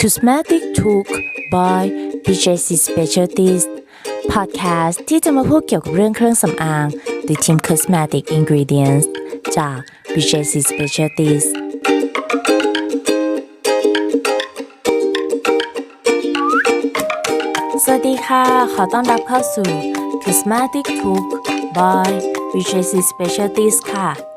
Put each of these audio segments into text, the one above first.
Cosmetic Talk by BJC Specialties Podcast ที่จะมาพูดเกี่ยวกับเรื่องเครื่องสำอางโดยทีม Cosmetic Ingredients จาก BJC Specialties สวัสดีค่ะ ขอต้อนรับเข้าสู่ Cosmetic Talk by BJC Specialties ค่ะ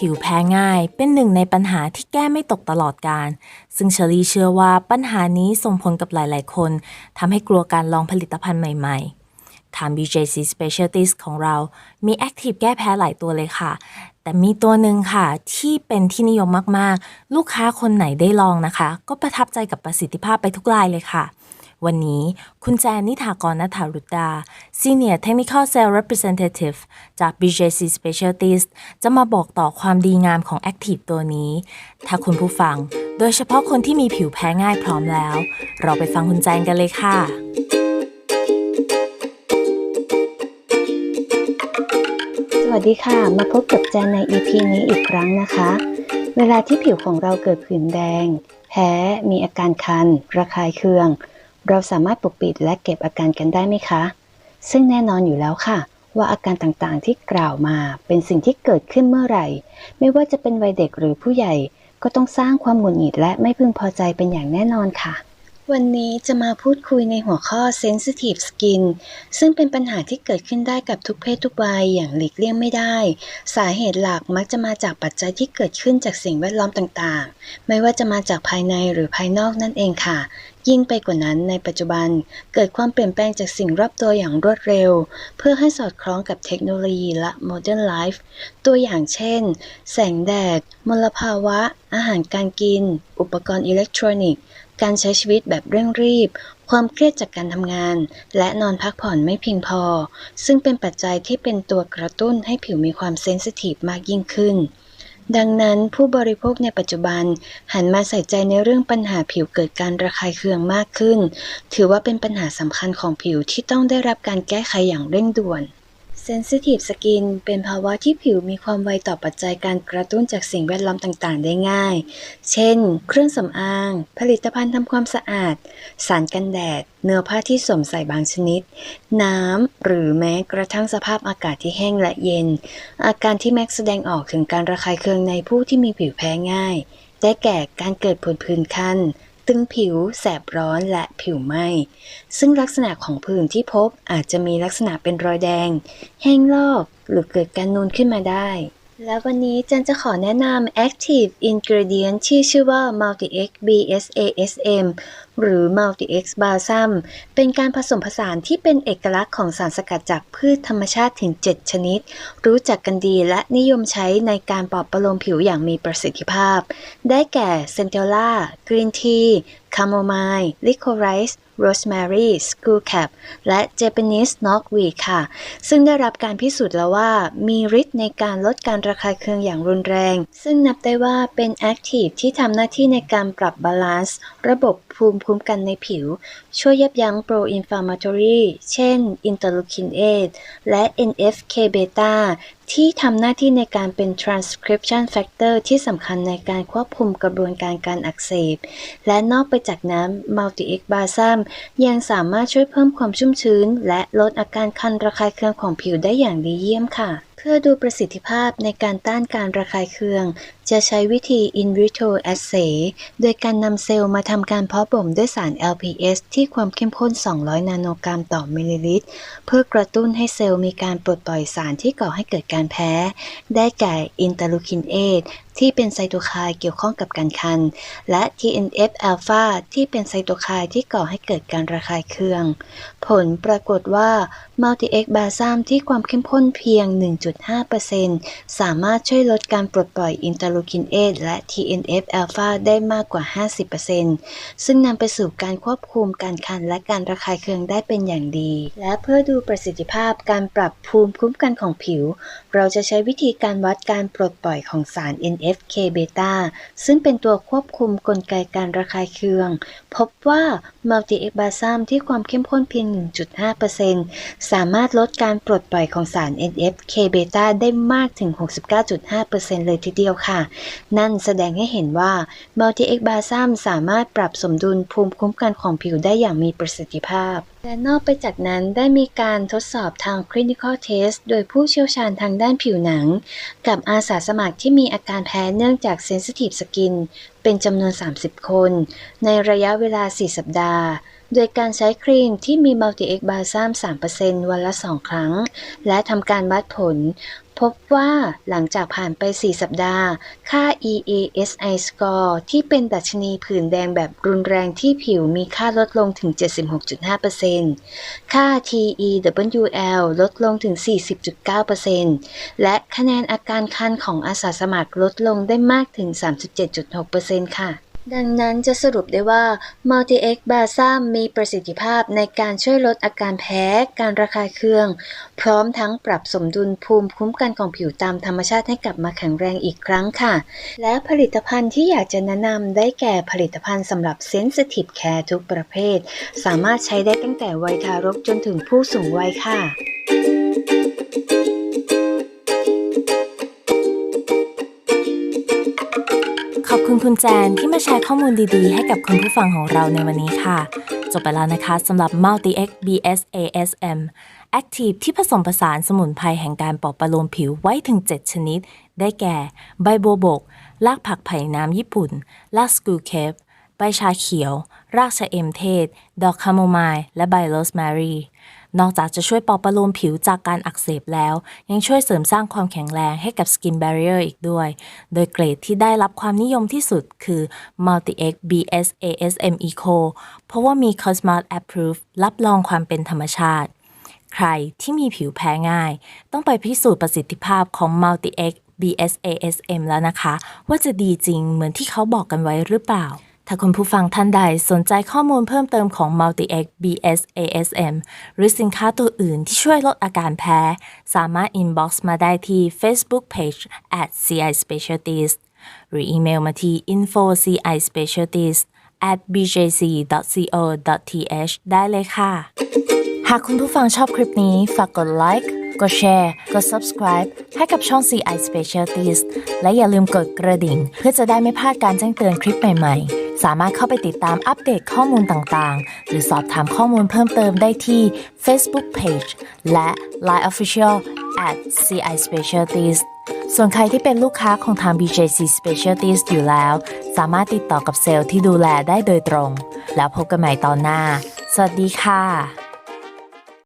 ผิวแพ้ง่ายเป็นหนึ่งในปัญหาที่แก้ไม่ตกตลอดการ ซึ่งเชอรี่เชื่อว่าปัญหานี้ส่งผลกับหลาย ๆ คนทำให้กลัวการลองผลิตภัณฑ์ใหม่ ๆทาง BJC Specialties ของเรา มี Active แก้แพ้หลายตัวเลยค่ะ แต่มีตัวหนึ่งค่ะ ที่เป็นที่นิยมมาก ๆ ลูกค้าคนไหนได้ลองนะคะ ก็ประทับใจกับประสิทธิภาพไปทุกรายเลยค่ะ วันนี้คุณแจนนิถากรนัฐารุตดา Senior Technical Sales Representative จาก BJC Specialties จะมาบอกต่อความดีงามของ Active ตัวนี้ ถ้าคุณผู้ฟัง โดยเฉพาะคนที่มีผิวแพ้ง่ายพร้อมแล้ว เราไปฟังคุณแจนกันเลยค่ะสวัสดีค่ะ มาพบกับแจนใน EP นี้อีกครั้งนะคะ เวลาที่ผิวของเราเกิดผื่นแดง แพ้ มีอาการคัน ระคายเคือง เราสามารถปกปิดและเก็บอาการกันได้ไหมคะ ซึ่งแน่นอนอยู่แล้วค่ะ ว่าอาการต่างๆที่กล่าวมาเป็นสิ่งที่เกิดขึ้นเมื่อไหร่ ไม่ว่าจะเป็นวัยเด็กหรือผู้ใหญ่ ก็ต้องสร้างความหงุดหงิดและไม่พึงพอใจเป็นอย่างแน่นอนค่ะ วันนี้จะมาพูดคุยในหัวข้อ sensitive skin ซึ่งเป็นปัญหาที่เกิดขึ้นได้กับทุกเพศทุกวัยอย่างหลีกเลี่ยงไม่ได้ สาเหตุหลักมักจะมาจากปัจจัยที่เกิดขึ้นจากสิ่งแวดล้อมต่างๆ ไม่ว่าจะมาจากภายในหรือภายนอกนั่นเองค่ะ ยิ่งไปกว่านั้นในปัจจุบัน เกิดความเปลี่ยนแปลงจากสิ่งรอบตัวอย่างรวดเร็ว เพื่อให้สอดคล้องกับเทคโนโลยีและ modern life ตัวอย่างเช่น แสงแดด มลภาวะ อาหารการกิน อุปกรณ์อิเล็กทรอนิกส์ การใช้ชีวิตแบบเร่งรีบ ความเครียดจากการทำงาน และนอนพักผ่อนไม่เพียงพอ ซึ่งเป็นปัจจัยที่เป็นตัวกระตุ้นให้ผิวมีความเซนซิทีฟมากยิ่งขึ้น ดังนั้นผู้บริโภคในปัจจุบัน หันมาใส่ใจในเรื่องปัญหาผิวเกิดการระคายเคืองมากขึ้น ถือว่าเป็นปัญหาสำคัญของผิวที่ต้องได้รับการแก้ไขอย่างเร่งด่วน Sensitive Skin เป็นภาวะที่ผิวมีความไวต่อปัจจัยการกระตุ้นจากสิ่งแวดล้อมต่างๆ ได้ง่าย เช่น เครื่องสำอาง ผลิตภัณฑ์ทำความสะอาด สารกันแดด เนื้อผ้าที่สวมใส่บางชนิด น้ำ หรือแม้กระทั่งสภาพอากาศที่แห้งและเย็น อาการที่แม็กแสดงออกถึงการระคายเคืองในผู้ที่มีผิวแพ้ง่าย ได้แก่การเกิดผื่นคัน ตึงผิว แสบร้อนและผิวไหม้ซึ่งลักษณะของผื่นที่พบอาจจะมีลักษณะเป็นรอยแดง แห้งลอก หรือเกิดการนูนขึ้นมาได้ และวันนี้จันจะขอแนะนำ Active Ingredient ที่ชื่อว่า Multi-X BSASM หรือ Multi-X Balsam เป็นการผสมผสานที่เป็นเอกลักษณ์ของสารสกัดจากพืชธรรมชาติถึง 7 ชนิด รู้จักกันดีและนิยมใช้ในการปลอบประโลมผิวอย่างมีประสิทธิภาพ ได้แก่ Centella Green Tea Chamomile Licorice Rosemary Skullcap และ Japanese Knotweed ค่ะ ซึ่งได้รับการพิสูจน์แล้วว่า มีฤทธิ์ในการลดการระคายเคืองอย่างรุนแรง ซึ่งนับได้ว่าเป็น Active ที่ทำหน้าที่ในการปรับบาลานซ์ระบบ ภูมิคุ้มกันในผิว ช่วยยับยั้ง pro inflammatory เช่น interleukin 8และ NFK beta ที่ทำหน้าที่ในการเป็น transcription factor ที่สำคัญในการควบคุมกระบวนการการอักเสบ และนอกไปจากนั้น Multi-X b a s a m ยังสามารถช่วยเพิ่มความชุ่มชื้น และลดอาการคันระคายเคืองของผิวได้อย่างดีเยี่ยมค่ะ พื่อดูประสิทธิภาพในการต้านการระคายเคือง จะใช้วิธี in vitro assay โดยการนำเซลล์มาทำการเพาะบ่มด้วยสาร LPS ที่ความเข้มข้น 200 นาโนกรัมต่อมิลลิลิตร เพื่อกระตุ้นให้เซลล์มีการปลดปล่อยสารที่ก่อให้เกิดการแพ้ ได้แก่อินเตอร์ลูคิน 8 ที่เป็นไซโตไคน์เกี่ยวข้องกับการคัน และ TNF อ l p h a ที่เป็นไซโตไคน์ที่ก่อให้เกิดการระคายเคือง ผลปรากฏว่า Multi-X Balsam ที่ความเข้มข้นเพียง 1.5%สามารถช่วยลดการปลดปล่อยอินเตอร์ลูคิน8และ TNF อ l p h a ได้มากกว่า 50%ซึ่งนำไปสู่การควบคุมการคันและการระคายเคืองได้เป็นอย่างดี และเพื่อดูประสิทธิภาพการปรับภูมิคุ้มกันของผิว เราจะใช้วิธีการวัดการปลดปล่อยของสาร N F NFK beta ซึ่งเป็นตัวควบคุมกลไกการระคายเคือง พบว่า Multi-X Balsam ที่ความเข้มข้นเพียง 1.5%สามารถลดการปลดปล่อยของสาร NFK beta ได้มากถึง 69.5%เลยทีเดียวค่ะ นั่นแสดงให้เห็นว่า Multi X Balsam สามารถปรับสมดุลภูมิคุ้มกันของผิวได้อย่างมีประสิทธิภาพและนอกไปจากนั้นได้มีการทดสอบทาง Clinical Test โดยผู้เชี่ยวชาญทางด้านผิวหนัง กับอาสาสมัครที่มีอาการแพ้เนื่องจาก Sensitive Skin เป็นจำนวน 30 คน ในระยะเวลา 4 สัปดาห์ โดยการใช้ครีมที่มี Multi X Balsam 3%วันละ 2 ครั้ง และทำการวัดผล พบว่าหลังจากผ่านไป 4 สัปดาห์ ค่า EASI score ที่เป็นดัชนีผื่นแดงแบบรุนแรงที่ผิวมีค่าลดลงถึง 76.5%ค่า TEWL ลดลงถึง 40.9%และคะแนนอาการคันของอาสาสมัครลดลงได้มากถึง 37.6%ค่ะ ดังนั้นจะสรุปได้ว่า Multi X b a s a m มีประสิทธิภาพในการช่วยลดอาการแพ้ การระคายเคือง พร้อมทั้งปรับสมดุลภูมิคุ้มกันของผิวตามธรรมชาติให้กลับมาแข็งแรงอีกครั้งค่ะ และผลิตภัณฑ์ที่อยากจะแนะนำได้แก่ผลิตภัณฑ์สำหรับ Sensitive Care ทุกประเภท สามารถใช้ได้ตั้งแต่วัยทารกจนถึงผู้สูงวัยค่ะ ขอบคุณคุณแจนที่มาแชร์ข้อมูลดีๆ ให้กับคุณผู้ฟังของเราในวันนี้ค่ะ จบไปแล้วนะคะสำหรับ Multi X BSASM Active ที่ผสมผสานสมุนไพรแห่งการปลอบประโลมผิวไว้ถึง 7 ชนิด ได้แก่ ใบบัวบก รากผักไผ่น้ำญี่ปุ่น รากสกูเคปใบชาเขียว รากชะเอมเทศ ดอกคาโมไมล์และใบโรสแมรี่ นอกจากจะช่วยปลอบประโลมผิวจากการอักเสบแล้ว ยังช่วยเสริมสร้างความแข็งแรงให้กับ Skin Barrier อีกด้วย โดยเกรดที่ได้รับความนิยมที่สุดคือ Multi X BSASM Eco เพราะว่ามี Cosmart Approved รับรองความเป็นธรรมชาติ ใครที่มีผิวแพ้ง่าย ต้องไปพิสูจน์ประสิทธิภาพของ Multi X BSASM แล้วนะคะ ว่าจะดีจริงเหมือนที่เขาบอกกันไว้หรือเปล่า ถ้าคุณผู้ฟังท่านใดสนใจข้อมูลเพิ่มเติมของ Multi X BSASM หรือสินค้าตัวอื่นที่ช่วยลดอาการแพ้ สามารถ inbox มาได้ที่ Facebook Page at CI Specialties หรืออีเมลมาที่ info ci specialties at bjc.co.th ได้เลยค่ะ หากคุณผู้ฟังชอบคลิปนี้ ฝากกดไลค์กดแชร์ กด subscribe ให้กับช่อง CI Specialties และอย่าลืมกดกระดิ่ง เพื่อจะได้ไม่พลาดการแจ้งเตือนคลิปใหม่ ๆ สามารถเข้าไปติดตามอัปเดตข้อมูลต่างๆ หรือสอบถามข้อมูลเพิ่มเติมได้ที่ Facebook Page และ Line Official at CI Specialties ส่วนใครที่เป็นลูกค้าของทาง BJC Specialties อยู่แล้ว สามารถติดต่อกับเซลล์ที่ดูแลได้โดยตรง แล้วพบกันใหม่ตอนหน้า สวัสดีค่ะ